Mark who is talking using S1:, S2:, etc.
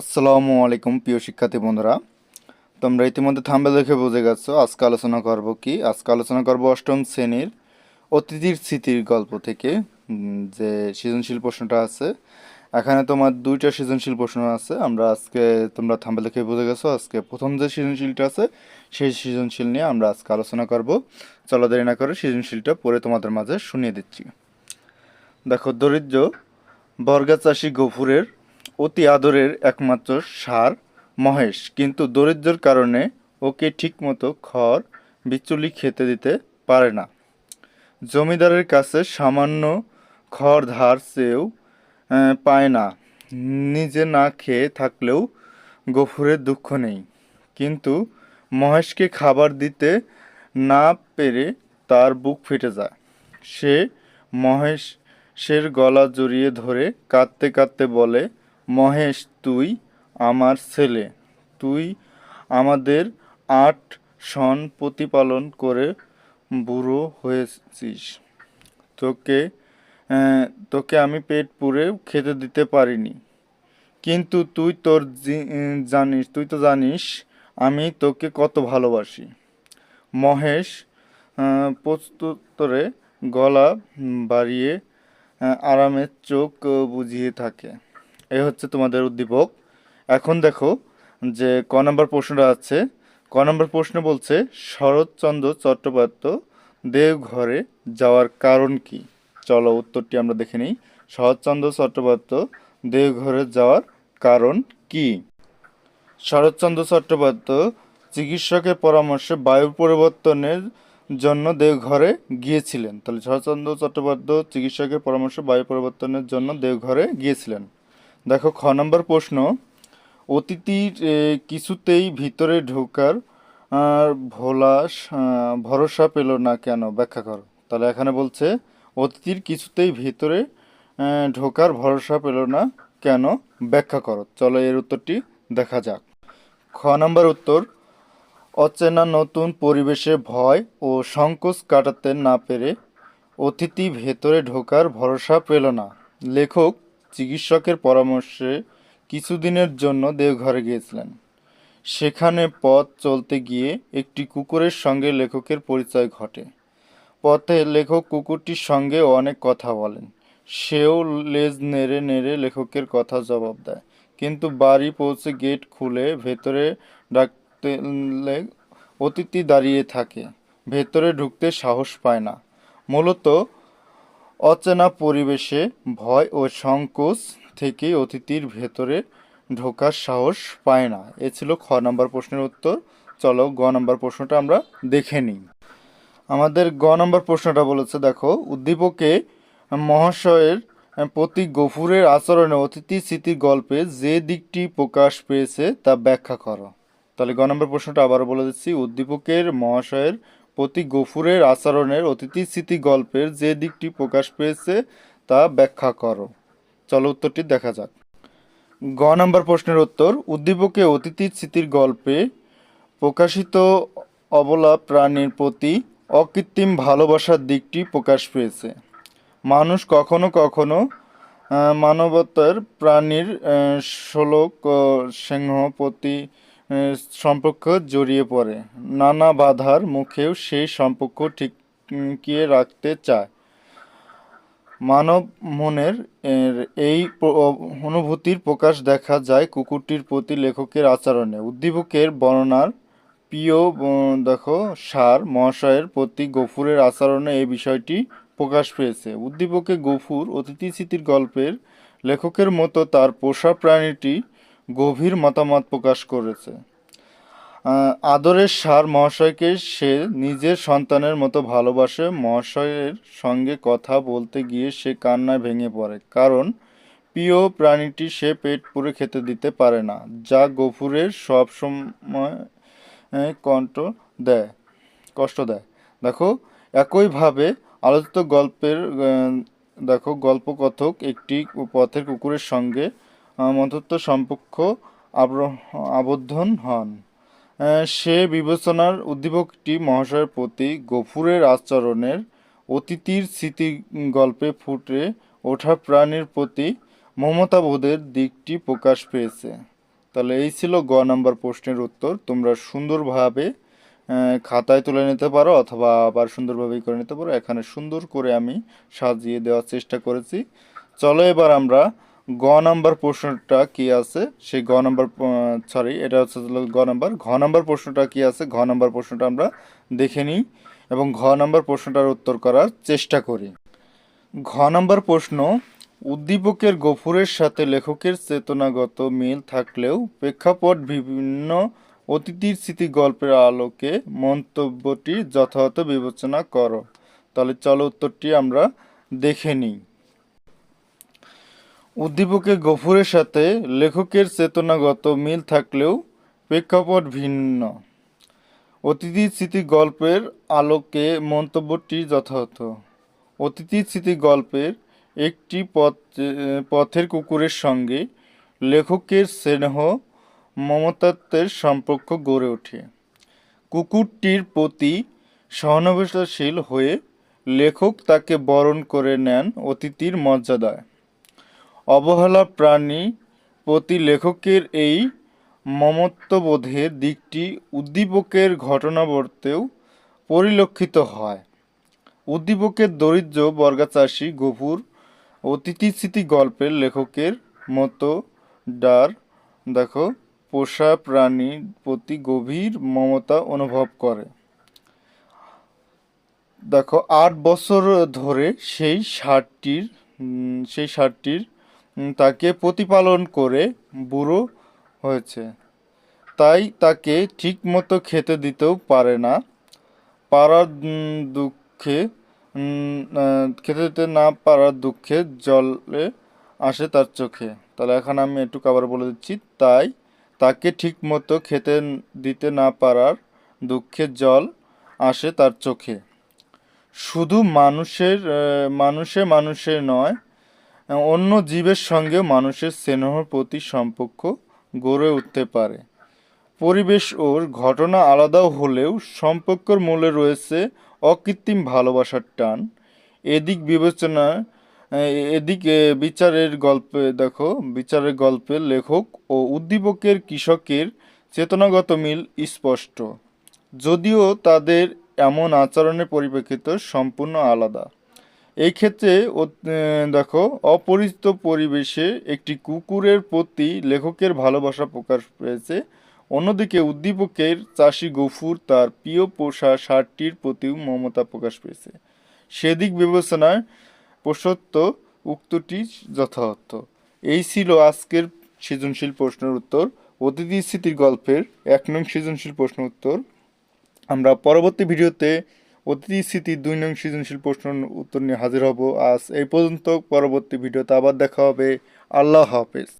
S1: আসসালামু আলাইকুম, প্রিয় শিক্ষার্থী বন্ধুরা। তোমরা ইতিমধ্যে থাম্বে দেখে বুঝে গেছো, আজকে আলোচনা করব কি? আজকে আলোচনা করব অষ্টম শ্রেণির অতিথির স্মৃতির গল্প থেকে যে সৃজনশীল প্রশ্নটা আছে। এখানে তোমার দুইটা সৃজনশীল প্রশ্ন আছে। আমরা আজকে, তোমরা থাম্বে দেখে বুঝে গেছো, আজকে প্রথম যে সৃজনশীলটা আছে, সেই সৃজনশীল নিয়ে আমরা আজকে আলোচনা করব। চলো দেরি না করে সৃজনশীলটা পড়ে তোমাদের মাঝে শুনিয়ে দিচ্ছি। দেখো, দরিদ্র বর্গাচাষী গফুরের অতি আদরের একমাত্র সার মহেশ। কিন্তু দরিদ্রর কারণে ওকে ঠিকমতো খড়, বিচুলি খেতে দিতে পারে না। জমিদারের কাছে সামান্য খড় ধার চেয়েও পায় না। নিজে না খেয়ে থাকলেও গফুরের দুঃখ নেই। কিন্তু মহেশকে খাবার দিতে না পেরে তার বুক ফেটে যায়। সে মহেশের গলা জড়িয়ে ধরে কাঁদতে কাঁদতে বলে মহেশ, তুই আমার ছেলে। তুই আমাদের আট সন প্রতিপালন করে বুড়ো হয়েছিস। তোকে তোকে আমি পেট পুরে খেতে দিতে পারিনি। কিন্তু তুই তোর জানিস, তুই তো জানিস আমি তোকে কত ভালোবাসি। মহেশ প্রস্তুতরে গলা বাড়িয়ে আরামের চোখ বুঝিয়ে থাকে। এ হচ্ছে তোমাদের উদ্দীপক। এখন দেখো যে ক নম্বর প্রশ্নটা আছে। ক নম্বর প্রশ্ন বলছে, শরৎচন্দ্র চট্টোপাধ্যায় দেওঘরে যাওয়ার কারণ কি? চলো উত্তরটি আমরা দেখে নিই। শরৎচন্দ্র চট্টোপাধ্যায় দেওঘরে যাওয়ার কারণ কি? শরৎচন্দ্র চট্টোপাধ্যায় চিকিৎসকের পরামর্শে বায়ু পরিবর্তনের জন্য দেওঘরে গিয়েছিলেন। তাহলে শরৎচন্দ্র চট্টোপাধ্যায় চিকিৎসকের পরামর্শে বায়ু পরিবর্তনের জন্য দেওঘরে গিয়েছিলেন। দেখো, খ নম্বর প্রশ্ন অতিথির কিছুতেই ভিতরে ঢোকার ভোলা ভরসা পেল না কেন? ব্যাখ্যা করো। তাহলে এখানে বলছে, অতিথির কিছুতেই ভিতরে ঢোকার ভরসা পেল না কেন? ব্যাখ্যা করো। চলো এর উত্তরটি দেখা যাক। খ নম্বর উত্তর, অচেনা নতুন পরিবেশে ভয় ও সংকোচ কাটাতে না পেরে অতিথি ভেতরে ঢোকার ভরসা পেল না। লেখক চিকিৎসকের পরামর্শে কিছুদিনের জন্য দেওঘরে গিয়েছিলেন। সেখানে পথ চলতে গিয়ে একটি কুকুরের সঙ্গে লেখকের পরিচয় ঘটে। পথে লেখক কুকুরটির সঙ্গে অনেক কথা বলেন। সেও লেজ নেড়ে নেড়ে লেখকের কথা জবাব দেয়। কিন্তু বাড়ি পৌঁছে গেট খুলে ভেতরে ডাকতে অতিথি দাঁড়িয়ে থাকে। ভেতরে ঢুকতে সাহস পায় না। মূলত অচেনা পরিবেশে ভয় ও সংকোচ থেকেই অতিথির ভেতরে ঢোকার সাহস পায় না। এ ছিল খ নম্বর প্রশ্নের উত্তর। চলো গ নম্বর প্রশ্নটা আমরা দেখে নিই। আমাদের গ নম্বর প্রশ্নটা বলেছে, দেখো, উদ্দীপকে মহাশয়ের প্রতি গফুরের আচরণে অতিথি স্মৃতির গল্পে যে দিকটি প্রকাশ পেয়েছে তা ব্যাখ্যা করো। তাহলে গ নম্বর প্রশ্নটা আবারও বলে দিচ্ছি। উদ্দীপকের মহাশয়ের প্রতি গফুরের আচরণের অতিথি স্মৃতি গল্পের যে দিকটি প্রকাশ পেয়েছে তা ব্যাখ্যা করো। চলো উত্তরটি দেখা যাক। গ নম্বর প্রশ্নের উত্তর, উদ্দীপকে অতিথি স্মৃতির গল্পে প্রকাশিত অবলা প্রাণীর প্রতি অকৃত্রিম ভালোবাসার দিকটি প্রকাশ পেয়েছে। মানুষ কখনো কখনো মানবতার প্রাণীর শোলক সিংহ প্রতি সম্পর্ক জড়িয়ে পড়ে। নানা বাধার মুখেও সেই সম্পর্ক টিকিয়ে রাখতে চায়। মানব মনের এই অনুভূতির প্রকাশ দেখা যায় কুকুরটির প্রতি লেখকের আচরণে। উদ্দীপকের বর্ণনার প্রিয় দেখো, সার মহাশয়ের প্রতি গফুরের আচরণে এই বিষয়টি প্রকাশ পেয়েছে। উদ্দীপকে গফুর অতিথি স্মৃতির গল্পের লেখকের মতো তার পোষা প্রাণীটি গভীর মতামত প্রকাশ করেছে। আদরের সার মহাশয়কে সে নিজের সন্তানের মতো ভালোবাসে। মহাশয়ের সঙ্গে কথা বলতে গিয়ে সে কান্নায় ভেঙে পড়ে, কারণ প্রিয় প্রাণীটি সে পেট পুরে খেতে দিতে পারে না, যা গফুরের সব সময় কণ্ঠ দেয়, কষ্ট দেয়। দেখো, একইভাবে আলোচিত গল্পের দেখো, গল্পকথক একটি পথের কুকুরের সঙ্গে মধ্যত্ব সম্পর্ক আবদ্ধন হন। সে বিবেচনার উদ্দীপকটি মহাশয়ের প্রতি গফুরের আচরণের অতিথির স্মৃতি গল্পে ফুটে ওঠা প্রাণীর প্রতি মমতাবোধের দিকটি প্রকাশ পেয়েছে। তাহলে এই ছিল গ নাম্বার প্রশ্নের উত্তর। তোমরা সুন্দরভাবে খাতায় তুলে নিতে পারো অথবা আবার সুন্দরভাবেই করে নিতে পারো। এখানে সুন্দর করে আমি সাজিয়ে দেওয়ার চেষ্টা করেছি। চলো এবার আমরা গ নাম্বার প্রশ্নটা কি আছে? সেই গ নাম্বার সরি এটা হচ্ছে গ নাম্বার। ঘ নাম্বার প্রশ্নটা কি আছে? ঘ নাম্বার প্রশ্নটা আমরা দেখে নিই এবং ঘ নাম্বার প্রশ্নটার উত্তর করার চেষ্টা করি। ঘ নাম্বার প্রশ্ন, উদ্দীপকের গফুরের সাথে লেখকের চেতনাগত মিল থাকলেও প্রেক্ষাপট বিভিন্ন অতিথির স্মৃতি গল্পের আলোকে মন্তব্যটি যথাযথ বিবেচনা করো। তাহলে চলো উত্তরটি আমরা দেখে নিই। উদ্দীপকে গফুরের সাথে লেখকের চেতনাগত মিল থাকলেও প্রেক্ষাপট ভিন্ন। অতিথির স্মৃতি গল্পের আলোকে মন্তব্যটি যথাযথ। অতিথির স্মৃতি গল্পের একটি পথ, পথের কুকুরের সঙ্গে লেখকের স্নেহ, মমতাত্বের সম্পর্ক গড়ে ওঠে। কুকুরটির প্রতি সহানুভূতিশীল হয়ে লেখক তাকে বরণ করে নেন অতিথির মর্যাদায়। অবহেলা প্রাণী প্রতি লেখকের এই মমত্ববোধের দিকটি উদ্দীপকের ঘটনাবর্তেও পরিলক্ষিত হয়। উদ্দীপকের দরিদ্র বর্গাচাষী গভুর অতিথি স্মৃতি গল্পের লেখকের মতো ডার, দেখো, পোষা প্রাণীর প্রতি গভীর মমতা অনুভব করে। দেখো, আট বছর ধরে সেই ষাটটির সেই ষাটটির তাকে প্রতিপালন করে বুড়ো হয়েছে। তাই তাকে ঠিকমতো খেতে দিতেও পারে না। পারার দুঃখে খেতে দিতে না পারার দুঃখে জলে আসে তার চোখে। তাহলে এখন আমি একটু আবার বলে দিচ্ছি, তাই তাকে ঠিকমতো খেতে দিতে না পারার দুঃখে জল আসে তার চোখে। শুধু মানুষের মানুষে মানুষের নয় অন্য জীবের সঙ্গে মানুষের স্নেহর প্রতি সম্পর্ক গড়ে উঠতে পারে। পরিবেশ ওর ঘটনা আলাদাও হলেও সম্পর্কের মূলে রয়েছে অকৃত্রিম ভালোবাসার টান। এদিক বিবেচনা এদিক বিচারের গল্পে, দেখো, বিচারের গল্পে লেখক ও উদ্দীপকের কৃষকের চেতনাগত মিল স্পষ্ট। যদিও তাদের এমন আচরণের পরিপ্রেক্ষিত সম্পূর্ণ আলাদা। এই ক্ষেত্রে দেখো, অপরিচিত পরিবেশে একটি কুকুরের প্রতি লেখকের ভালোবাসা প্রকাশ পেয়েছে। অন্যদিকে উদ্দীপকের চাষি গফুর তার প্রিয় পোষা ষাটটির প্রতিও মমতা প্রকাশ পেয়েছে। সেদিক বিবেচনায় প্রসত্ত উক্তটি যথার্থ। এই ছিল আজকের সৃজনশীল প্রশ্নের উত্তর। অতিথি স্মৃতির গল্পের এক নং সৃজনশীল প্রশ্ন উত্তর। আমরা পরবর্তী ভিডিওতে অতিথি স্মৃতি দুই নং সৃজনশীল প্রশ্ন উত্তর নিয়ে হাজির হব। আজ এই পর্যন্ত পরবর্তী ভিডিওতে আবার দেখা হবে। আল্লাহ হাফেজ।